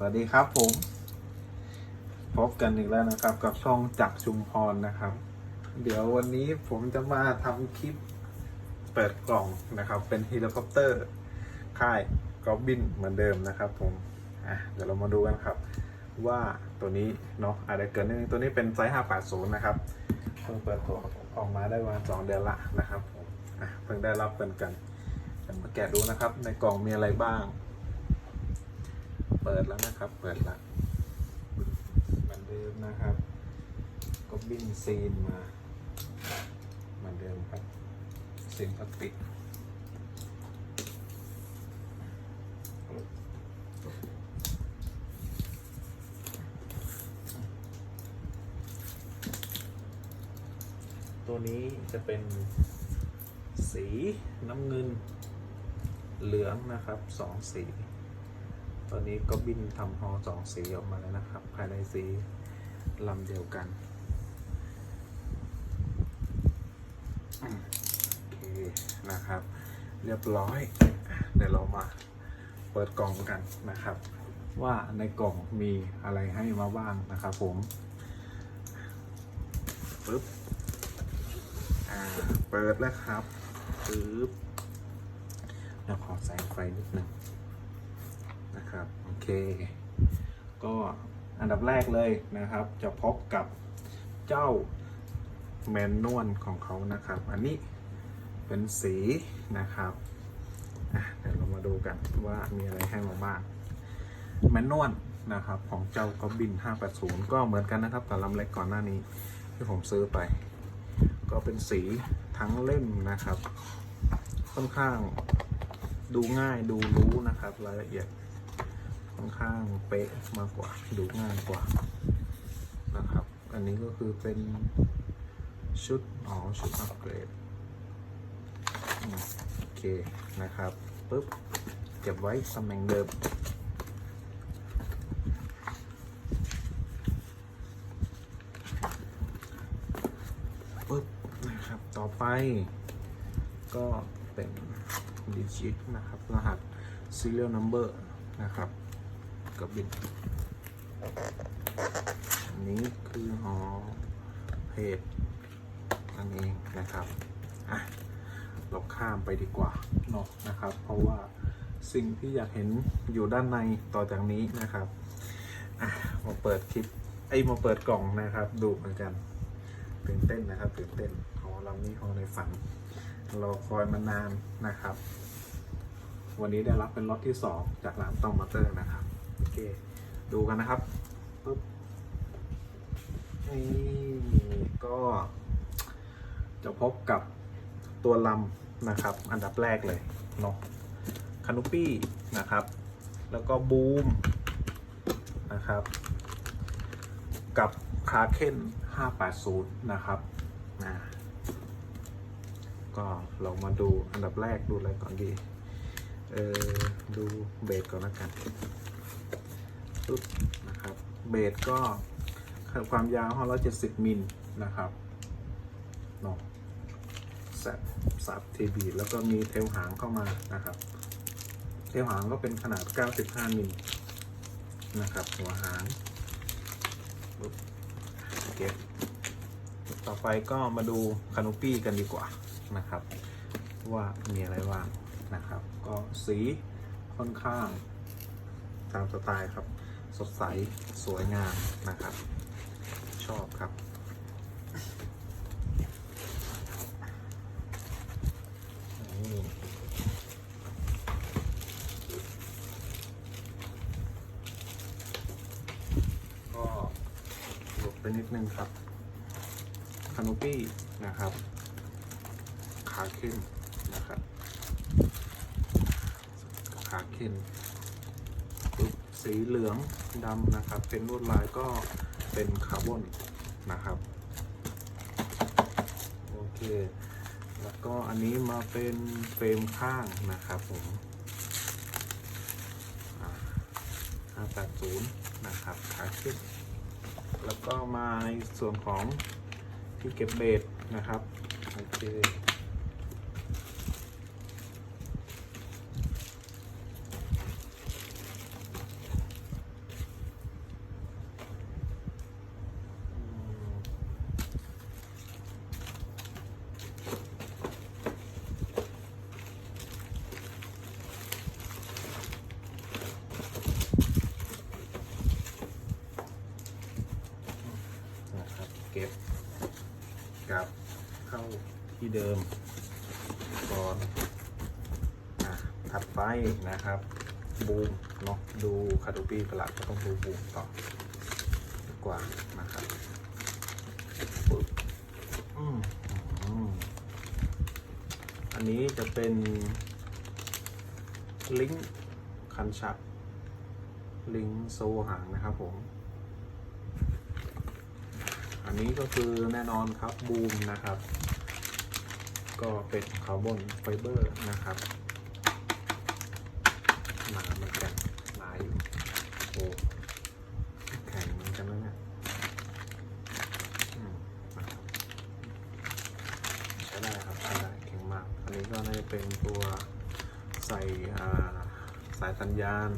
สวัสดีครับผม พบกันอีกแล้วนะครับ กับช่องจักรชุมพรนะครับ เดี๋ยววันนี้ผมจะมาทำคลิปเปิดกล่องนะครับ เป็นเฮลิคอปเตอร์ ค่ายกอบบินเหมือนเดิมนะครับผมอะเดี๋ยวเรามาดูกันครับ ว่าตัวนี้เนาะอาจจะเกิดนิดนึงตัวนี้เป็นไซส์ 580 นะครับเพิ่งเปิดตัวออกมาได้ประมาณ2เดือนละนะครับผมอะเพิ่งได้รับกันกันเดี๋ยวมาแกะดูนะครับ ในกล่องมีอะไรบ้าง เปิดแล้วนะครับ เปิดละเหมือนเดิมนะครับ ก็บินซีนมาเหมือนเดิมครับซีนพลาสติกตัวนี้จะเป็นสีน้ำเงินเหลืองนะครับสองสี ตอนนี้ก็บินทำฮอสองสีออกมาแล้วนะครับ ภายในสีลำเดียวกันโอเคนะครับ เรียบร้อย เดี๋ยวเรามาเปิดกล่องกันนะครับ ว่าในกล่องมีอะไรให้มาบ้างนะครับผมปึ๊บอ่าเปิดแล้วครับปึ๊บเดี๋ยวขอแสงไฟนิดหนึ่ง นะครับ โอเค ก็อันดับแรกเลยนะครับ จะพบกับเจ้าแมนนวลของเขานะครับ อันนี้เป็นสีนะครับเดี๋ยวเรามาดูกันว่ามีอะไรให้มาบ้างแมนนวลนะครับของเจ้ากอบบิน 580 ก็เหมือนกันนะครับกับลำเล็กก่อนหน้านี้ที่ผมซื้อไป ก็เป็นสีทั้งเล่มนะครับ ค่อนข้างดูง่ายดูรู้นะครับ รายละเอียด ค่อนข้างเป๊ะมากกว่าดูง่ายกว่านะครับ อันนี้ก็คือเป็นชุดอ๋อชุดอัปเกรดโอเคนะครับปุ๊บเก็บไว้ตำแหน่งเดิมปุ๊บนะครับ ต่อไปก็เป็นดิจิตนะครับ รหัส serial number นะครับ กับบินอันนี้คือหอเพจอันนี้นะครับอะเราข้ามไปดีกว่าเนาะนะครับ เพราะว่าสิ่งที่อยากเห็นอยู่ด้านในต่อจากนี้นะครับอะมาเปิดคลิปไอ้มาเปิดกล่องนะครับ ดูเหมือนกันตื่นเต้นนะครับตื่นเต้นหอลำนี้หอในฝันเราคอยมานานนะครับ วันนี้ได้รับเป็นล็อตที่ 2 จากร้านตองมอเตอร์นะครับ โอเค ดูกันนะครับปุ๊บนี่ก็จะพบกับตัวลำนะครับ อันดับแรกเลยเนาะคานุปี้นะครับ แล้วก็บูมนะครับ กับคาเคน580 นะครับนะก็เรามาดูอันดับแรกดูอะไรก่อนดี เออดูเบสก่อนละกัน ปึ๊บนะครับ เบสก็ความยาว170 มิลนะครับเนาะแซบสับทีบีแล้วก็มีเทลหางเข้ามานะครับ เทลหางก็เป็นขนาด 95 มิลนะครับ หัวหางโอเคต่อไปก็มาดูคานูปี้กันดีกว่านะครับ ว่ามีอะไรบ้างนะครับ ก็สีค่อนข้างตามสไตล์ครับ สดใสสวยงามนะครับ ชอบครับ ก็หลบไปนิดนึงครับคานูปี้นะครับ ขาขึ้นนะครับ ขาเข็นปึ๊บ สีเหลืองดำนะครับ เป็นลวดลายก็เป็นคาร์บอนนะครับโอเค แล้วก็อันนี้มาเป็นเฟรมข้างนะครับผมอ่า580 นะครับขาขึ้นแล้วก็มาในส่วนของที่เก็บเบสนะครับ โอเค ก็บ กลับ เข้าที่เดิมก่อนถัดไปนะครับบูมเนาะดูคาตูปีกระหลักก็ต้องดูบูมต่อดีกว่านะครับปึ๊บอืมอันนี้จะเป็นลิงก์คันชักลิงก์โซหางนะครับผม นนี้ก็คือแน่นอนครับบูมนะครับ ก็เป็นคาร์บอนไฟเบอร์นะครับหนาเหมือนกันหนาอยู่โอ้แข็งเหมือนกันนะเนี่ยใช้ได้ครับใช้ได้แข็งมาก อันนี้ก็น่าจะเป็นตัวใส่สายสัญญาณ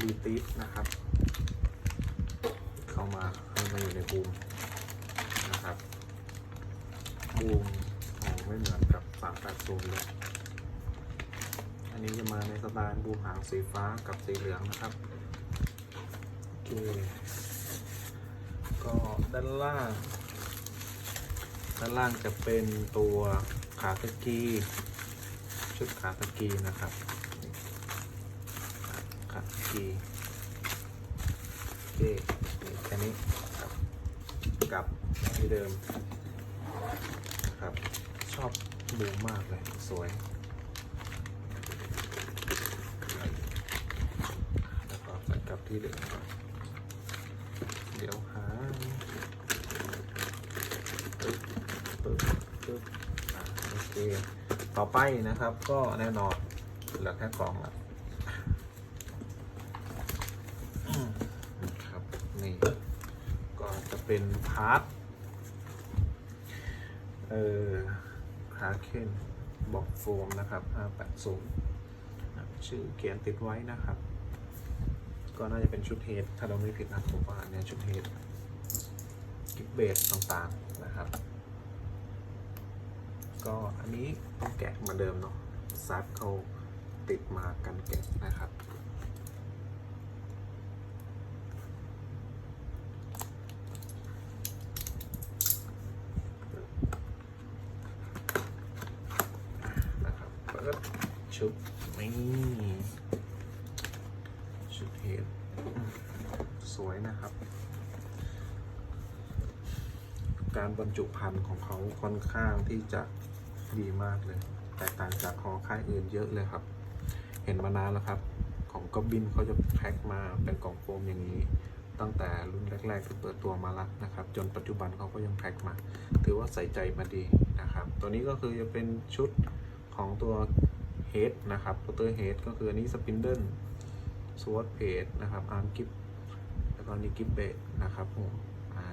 รีติสนะครับ เข้ามาให้มาอยู่ในบูม บูมของไม่เหมือนกับ380เลยอันนี้จะมาในสไตล์บูมหางสีฟ้ากับสีเหลืองนะครับโอเคก็ด้านล่างด้านล่างจะเป็นตัวขาตะกีชุดขาตะกีนะครับขาตะกีโอเคแค่นี้ครับกับที่เดิม นะครับ ชอบบูมมากเลย สวย แล้วก็ใส่กลับที่เดิมก่อนเดี๋ยวหาปึ๊บปึ๊บปึ๊บโอเค ต่อไปนะครับก็แน่นอนเหลือแค่กล่องละครับ นี่ ก็จะเป็นพาร์ท เออคาเคนบอกโฟมนะครับ580ชื่อเขียนติดไว้นะครับ ก็น่าจะเป็นชุดเฮดถ้าเราไม่ผิดนะผมว่าเนี่ยชุดเฮดกิฟเบสต่างๆนะครับ ก็อันนี้ต้องแกะเหมาเดิมเนาะซัดเขาติดมากันแกะนะครับเปิด ชุดนี่ชุดเฮดสวยนะครับ การบรรจุภัณฑ์ของเขาค่อนข้างที่จะดีมากเลย แตกต่างจากขอค่ายอื่นเยอะเลยครับ เห็นมานานแล้วครับ ของกบินเขาจะแพ็คมาเป็นกล่องโฟมอย่างนี้ ตั้งแต่รุ่นแรกๆที่เปิดตัวมาแล้วนะครับ จนปัจจุบันเขาก็ยังแพ็คมา ถือว่าใส่ใจมาดีนะครับ ตัวนี้ก็คือจะเป็นชุดของตัว เฮดนะครับตัวเฮดก็คืออันนี้สปินเดิลสวอตเพจนะครับอาร์มกิฟแล้วก็นี่กิฟเบดนะครับผมอ่า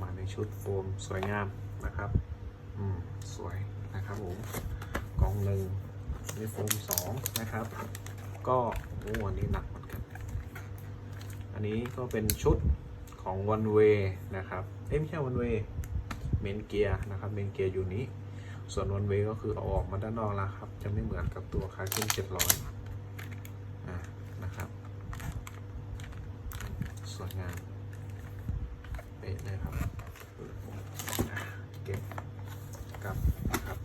มาในชุดโฟมสวยงามนะครับอืมสวยนะครับผมกล่องหนึ่งนี่โฟมสองนะครับ ก็โอ้อันนี้หนักเหมือนกัน อันนี้ก็เป็นชุดของ one way นะครับเอ้ยไม่ใช่ one way เมนเกียร์นะครับเมนเกียร์อยู่นี้ ส่วนวันเวก็คือเอาออกมาด้านนอกแล้วครับ จะไม่เหมือนกับตัวคาร์คินเจ็ดร้อยนะครับสวยงามเป๊ะเลยครับเก็บกับนะครับ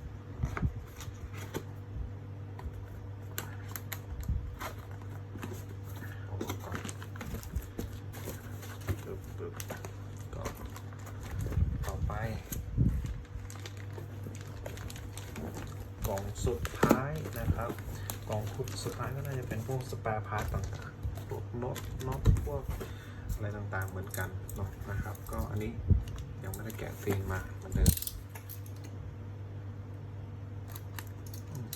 เอาออกก่อนปึ๊บปึ๊บก็ต่อไป กล่อง สุดท้ายนะครับกล่องคุดสุดท้ายก็น่าจะเป็นพวกสแปร์พาร์ตต่างๆพวกน็อตน็อตพวกอะไรต่างๆเหมือนกันเนาะนะครับ ก็อันนี้ยังไม่ได้แกะซีนมาเหมือนเดิมอืม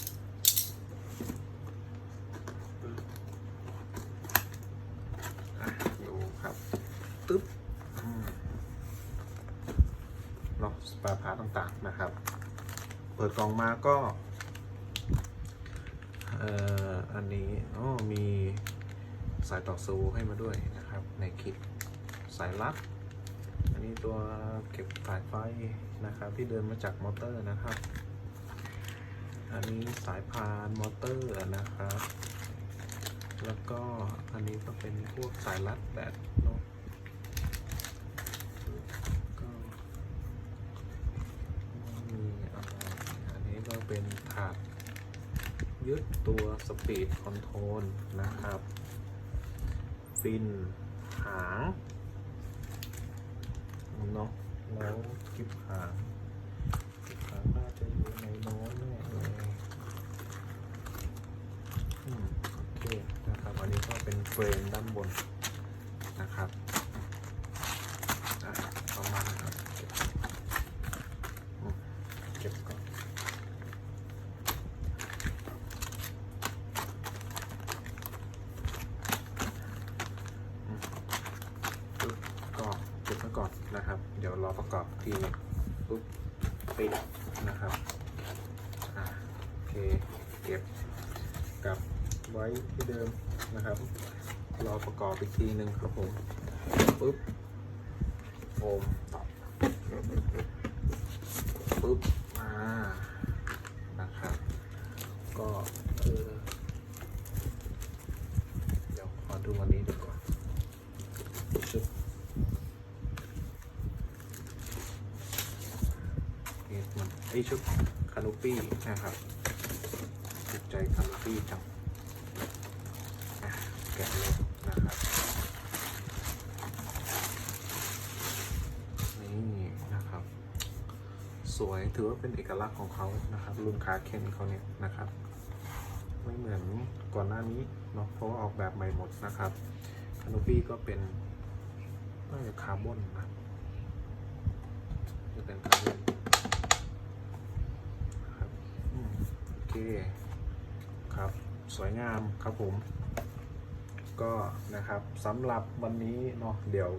ปึ๊บอะดูครับตึ๊บเนาะสแปร์พาร์ตต่างๆนะครับ เปิดกล่องมาก็ อ่ออันนี้อ๋อมีสายต่อซูให้มาด้วยนะครับ ในคิดสายลัดอันนี้ตัวเก็บสายไฟนะครับ ที่เดินมาจากมอเตอร์นะครับ อันนี้สายพานมอเตอร์นะครับ แล้วก็อันนี้ก็เป็นพวกสายลัดแบตเนาะก็ ยึดตัวสปีดคอนโทรลนะครับ ฟิน หางเนาะแล้วกิบหางกิบหางน่าจะอยู่ในโน้นแน่เลยอืมโอเคนะครับ อันนี้ก็เป็นเฟรมด้านบนนะครับอะประมาณนะครับเก็บอืมเก็บก่อน ปึ๊บก็เก็บไว้ก่อนนะครับ เดี๋ยวรอประกอบ ทีนึงปุ๊บปิดนะครับอ่าโอเคเก็บกลับไว้ที่เดิมนะครับ รอประกอบอีกทีหนึ่งครับผมปุ๊บโอมปุ๊บ ก็เออเดี๋ยวขอดูวันนี้ดูก่อน ชุดเอสมัน ไอชุดคานูปี้นะครับถูกใจคานูปี้จังแกะเลยนะครับนี่นะครับ สวยถือว่าเป็นเอกลักษณ์ของเขานะครับรุ่นคาเคนเขาเนี่ยนะครับ ไม่เหมือนก่อนหน้านี้เนาะเพราะว่าออกแบบใหม่หมดนะครับคานูปี้ก็เป็นน่าจะคาร์บอนนะจะเป็นคาร์บอนครับอืมโอ เคครับสวยงามครับผม ก็นะครับสำหรับวันนี้เนาะเดี๋ยว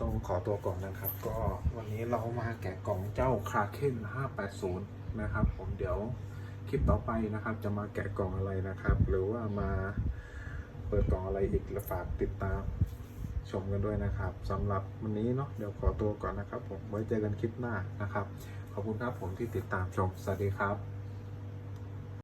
ต้องขอตัวก่อนนะครับ ก็วันนี้เรามาแกะกล่องเจ้าคาเคน580 นะครับ ผมเดี๋ยวคลิปต่อไปนะครับ จะมาแกะกล่องอะไรนะครับ หรือว่ามาเปิดกล่องอะไรอีกล้วฝากติดตามชมกันด้วยนะครับสำหรับวันนี้เนาะเดี๋ยวขอตัวก่อนนะครับ ผมไว้เจอกันคลิปหน้านะครับ ขอบคุณครับผมที่ติดตามชม สวัสดีครับ